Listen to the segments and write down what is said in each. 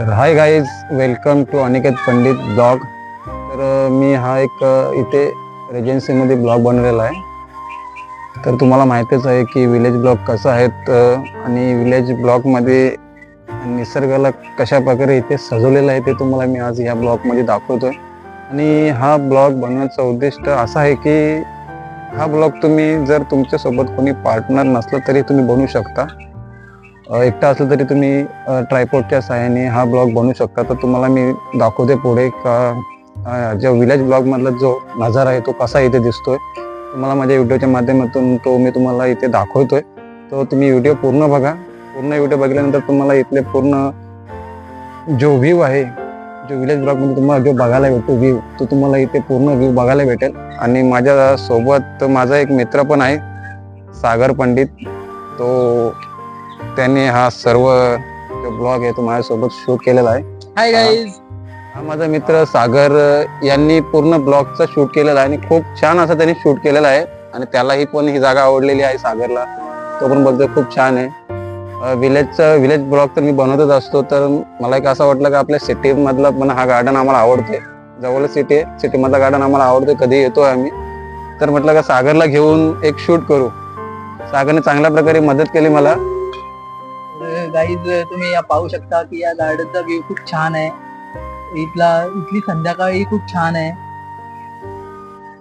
तर hi guys welcome to Aniket Pandit blog तर मी हा एक इथे रेजन्सीमध्ये ब्लॉग बनवलेला आहे. तर तुम्हाला माहितीच आहे की विलेज ब्लॉग कसं आहेत आणि विलेज ब्लॉगमध्ये निसर्गाला कशा प्रकारे इथे सजवलेलं आहे ते तुम्हाला मी आज ह्या ब्लॉगमध्ये दाखवतोय. आणि हा ब्लॉग बनवण्याचा उद्दिष्ट असा आहे की हा ब्लॉग तुम्ही जर तुमच्यासोबत कोणी पार्टनर नसलं तरी तुम्ही बनवू शकता. एकटा असलं तरी तुम्ही ट्रायपोर्टच्या सहाय्याने हा ब्लॉग बनवू शकता. तर तुम्हाला मी दाखवते पुढे का ज्या विलेज ब्लॉगमधला जो नजारा आहे तो कसा इथे दिसतोय. तुम्हाला माझ्या व्हिडिओच्या माध्यमातून तो मी तुम्हाला इथे दाखवतोय. तो तुम्ही व्हिडिओ पूर्ण बघा. पूर्ण व्हिडिओ बघितल्यानंतर तुम्हाला इथले पूर्ण जो व्ह्यू आहे जो विलेज ब्लॉगमध्ये तुम्हाला जो बघायला भेटतो व्ह्यू तो तुम्हाला इथे पूर्ण व्ह्यू बघायला भेटेल. आणि माझ्या सोबत माझा एक मित्र पण आहे सागर पंडित. तो त्यांनी हा सर्व जो ब्लॉग आहे तो माझ्यासोबत शूट केलेला आहे. हाय गाईज हा माझा मित्र सागर अ, यांनी पूर्ण ब्लॉगचा शूट केलेला आहे आणि खूप छान असं त्यांनी शूट केलेला आहे. आणि त्यालाही पण ही जागा आवडलेली आहे सागरला. तो पण बघतोय खूप छान आहे. विलेजचं विलेज ब्लॉग तर मी बनवतच असतो तर मला एक असं वाटलं की आपल्या सिटी मधला पण हा गार्डन आम्हाला आवडतोय. जवळ सिटी आहे सिटी मधला गार्डन आम्हाला आवडतोय कधी येतोय आम्ही. तर म्हटलं का सागरला घेऊन एक शूट करू. सागरने चांगल्या प्रकारे मदत केली मला. गाईज तुम्ही या पाहू शकता की या गार्डनचा व्ह्यू खूप छान आहे. इथला इथली संध्याकाळी खूप छान आहे.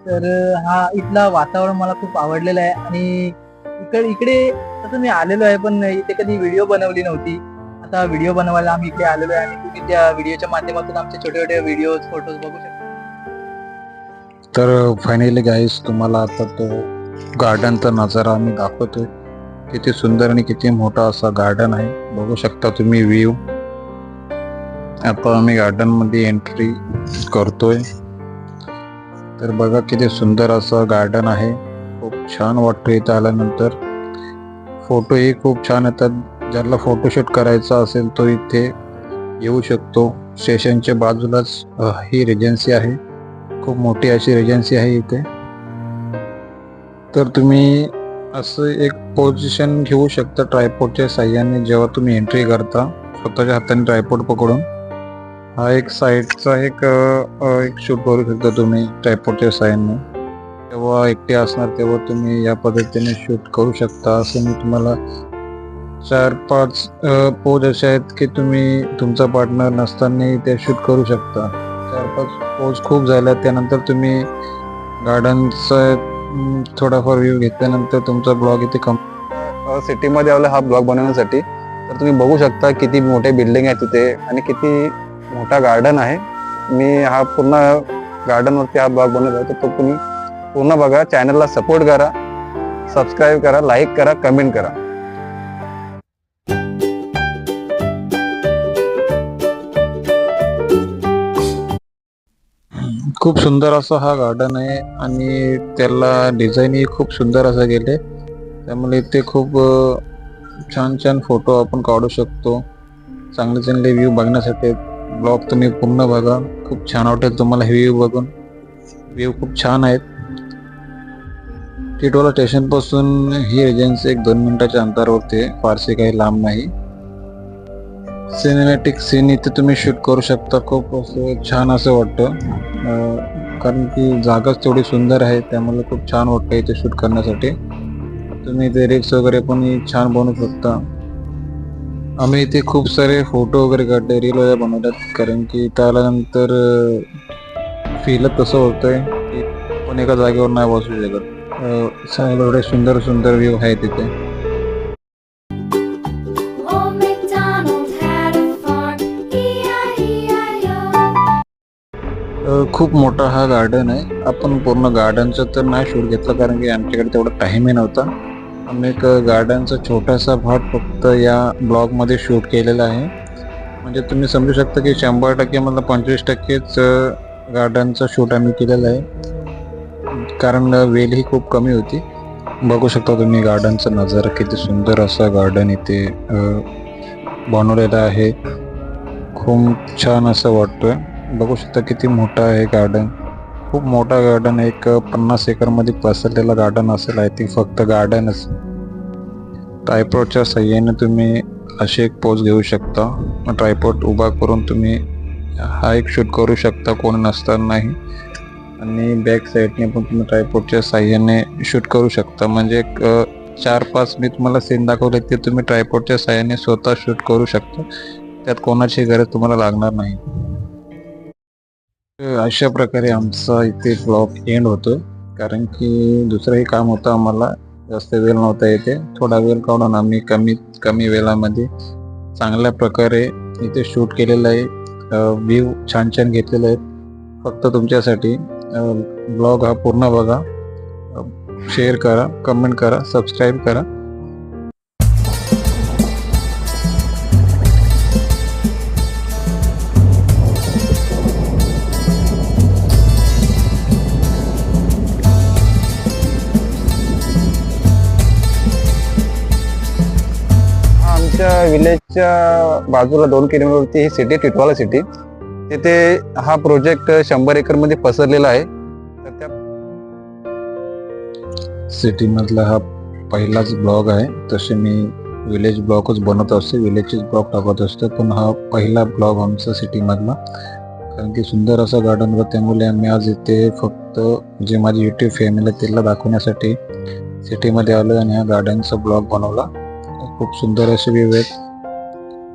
तर हा इथला वातावरण मला खूप आवडलेलं आहे. आणि इकडे इकडे तसं मी आलेलो आहे पण इथे कधी व्हिडिओ बनवली नव्हती. आता व्हिडिओ बनवायला आम्ही इकडे आलेलो आहे आणि तुम्ही त्या व्हिडिओच्या माध्यमातून आमचे छोटे छोटे व्हिडिओ फोटोज बघू शकता. तर फायनली गाईस तुम्हाला आता तो गार्डनचा नजारा आम्ही दाखवतोय. किती सुंदर आणि किती मोठा असा गार्डन आहे. बघू शकता तुम्ही व्ह्यू आता आम्ही गार्डनमध्ये एंट्री करतोय. तर बघा किती सुंदर असं गार्डन आहे. खूप छान वाटतो इथं आल्यानंतर. फोटोही खूप छान येतात. ज्याला फोटोशूट करायचा असेल तो इथे येऊ शकतो. स्टेशनच्या बाजूलाच ही रेजन्सी आहे. खूप मोठी अशी रेजन्सी आहे इथे. तर तुम्ही असं एक पोझिशन घेऊ शकता ट्रायपोर्टच्या साह्याने जेव्हा तुम्ही एंट्री करता स्वतःच्या हाताने ट्रायपोर्ट पकडून. हा एक साईडचा एक एक शूट करू शकता तुम्ही ट्रायपोर्टच्या साह्याने. जेव्हा एकटे असणार तेव्हा तुम्ही या पद्धतीने शूट करू शकता. असं मी तुम्हाला चार पाच पोज असे आहेत की तुम्ही तुमचा पार्टनर नसतानाही ते शूट करू शकता. चार पाच पोज खूप झाल्या त्यानंतर तुम्ही गार्डनचं थोडाफार व्ह्यू घेतल्यानंतर तुमचा ब्लॉग इथे कम सिटीमध्ये आलं हा ब्लॉग बनवण्यासाठी. तर तुम्ही बघू शकता किती मोठे बिल्डिंग आहे तिथे आणि किती मोठा गार्डन आहे. मी हा पूर्ण गार्डनवरती हा ब्लॉग बनवत आहे. तर तो तुम्ही पूर्ण बघा. चॅनलला सपोर्ट करा. सबस्क्राईब करा लाईक करा कमेंट करा. खूप सुंदर असा हा गार्डन आहे आणि त्याला डिझाईनही खूप सुंदर असं गेले त्यामुळे इथे खूप छान छान फोटो आपण काढू शकतो. चांगले चांगले व्ह्यू बघण्यासाठी ब्लॉग तुम्ही पूर्ण बघा. खूप छान वाटेल तुम्हाला हे व्ह्यू बघून. व्ह्यू खूप छान आहेत. टिटोला स्टेशनपासून ही एजन्सी एक दोन मिनिटाच्या अंतरावरती आहे. फारसे काही लांब नाही. सिनेमॅटिक सीन इथे तुम्ही शूट करू शकता. खूप असं छान असं वाटतं. कारण की जागाच तेवढी सुंदर आहे त्यामुळे खूप छान वाटतं इथे शूट करण्यासाठी. तुम्ही इथे रिक्स वगैरे पण छान बनवू शकता. आम्ही इथे खूप सारे फोटो वगैरे काढले रील वगैरे बनवतात कारण की त्यानंतर फील फीलच तसं होतंय. की पण एका जागेवर नाही बसू शकत. एवढे सुंदर सुंदर व्ह्यू आहे तिथे खूप मोठा हा गार्डन आहे. आपण पूर्ण गार्डनचं तर नाही शूट घेतलं कारण की आमच्याकडे तेवढा टाईमही नव्हता. आम्ही एक गार्डनचा छोटासा भाग फक्त या ब्लॉगमध्ये शूट केलेला आहे. म्हणजे तुम्ही समजू शकता की शंभर टक्के मला पंचवीस टक्केच गार्डनचं शूट आम्ही केलेलं आहे. कारण वेल ही खूप कमी होती. बघू शकता तुम्ही गार्डनचा नजारा किती सुंदर असा गार्डन इथे बनवलेलं बनवलेला आहे. खूप छान असं वाटतोय. बघू शकता किती मोठं आहे गार्डन खूप मोठा गार्डन एक पन्नास एकरमध्ये पसरलेलं पसरलेला गार्डन असेल आय थिंक फक्त गार्डनच ट्रायपोर्टच्या सहाय्याने तुम्ही अशी एक पोज घेऊ शकता. ट्रायपोर्ट उभा करून तुम्ही हा एक शूट करू शकता कोण नसतानाही आणि बॅक साईडने पण तुम्ही ट्रायपोर्टच्या साह्याने शूट करू शकता. म्हणजे एक चार पाच मी तुम्हाला सीन दाखवले ते तुम्ही ट्रायपोर्टच्या साह्याने स्वतः शूट करू शकता. त्यात कोणाची गरज तुम्हाला लागणार नाही. अशा प्रकारे आमचा इथे ब्लॉग एंड होतो कारण की दुसरंही काम होतं आम्हाला. जास्त वेळ नव्हता येते थोडा वेळ काढून आम्ही कमीत कमी वेळामध्ये चांगल्या प्रकारे इथे शूट केलेलं आहे. व्ह्यू छान छान घेतलेले आहेत. फक्त तुमच्यासाठी ब्लॉग हा पूर्ण बघा. शेअर करा कमेंट करा सबस्क्राईब करा. च्या बाजूला दोन किलोमीटरवरती ही सिटी टिटवाला सिटी तिथे हा प्रोजेक्ट शंभर एकरमध्ये पसरलेला आहे. तर त्या सिटीमधला हा पहिलाच ब्लॉग आहे. तसे मी विलेज ब्लॉगच बनवत असतो. विलेजचेच ब्लॉग टाकत असतो. पण हा पहिला ब्लॉग आमचा सिटीमधला कारण की सुंदर असं गार्डन व त्यामुळे आम्ही आज इथे फक्त जे माझी युट्यूब फॅमिली त्याला दाखवण्यासाठी सिटीमध्ये आलो आणि हा गार्डनचा ब्लॉग बनवला. खूप सुंदर असे व्यू आहेत.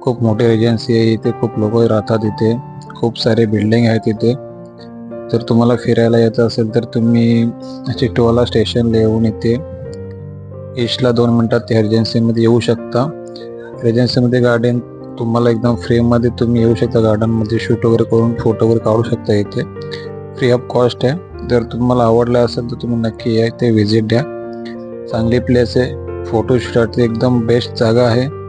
खूप मोठी एजन्सी आहे इथे खूप लोक राहतात इथे. खूप सारे बिल्डिंग आहेत इथे. जर तुम्हाला फिरायला यायचं असेल तर तुम्ही चिटवाला स्टेशनला येऊन इथे ईस्टला दोन मिनटात त्या एजन्सीमध्ये येऊ शकता. एजन्सीमध्ये गार्डन तुम्हाला एकदम फ्रीमध्ये तुम्ही येऊ शकता. गार्डनमध्ये शूट वगैरे करून फोटो वगैरे काढू शकता इथे. फ्री ऑफ कॉस्ट आहे. जर तुम्हाला आवडलं असेल तर तुम्ही नक्की या इथे व्हिजिट द्या. चांगली प्लेस आहे. फोटोशूटसाठी एकदम बेस्ट जागा आहे.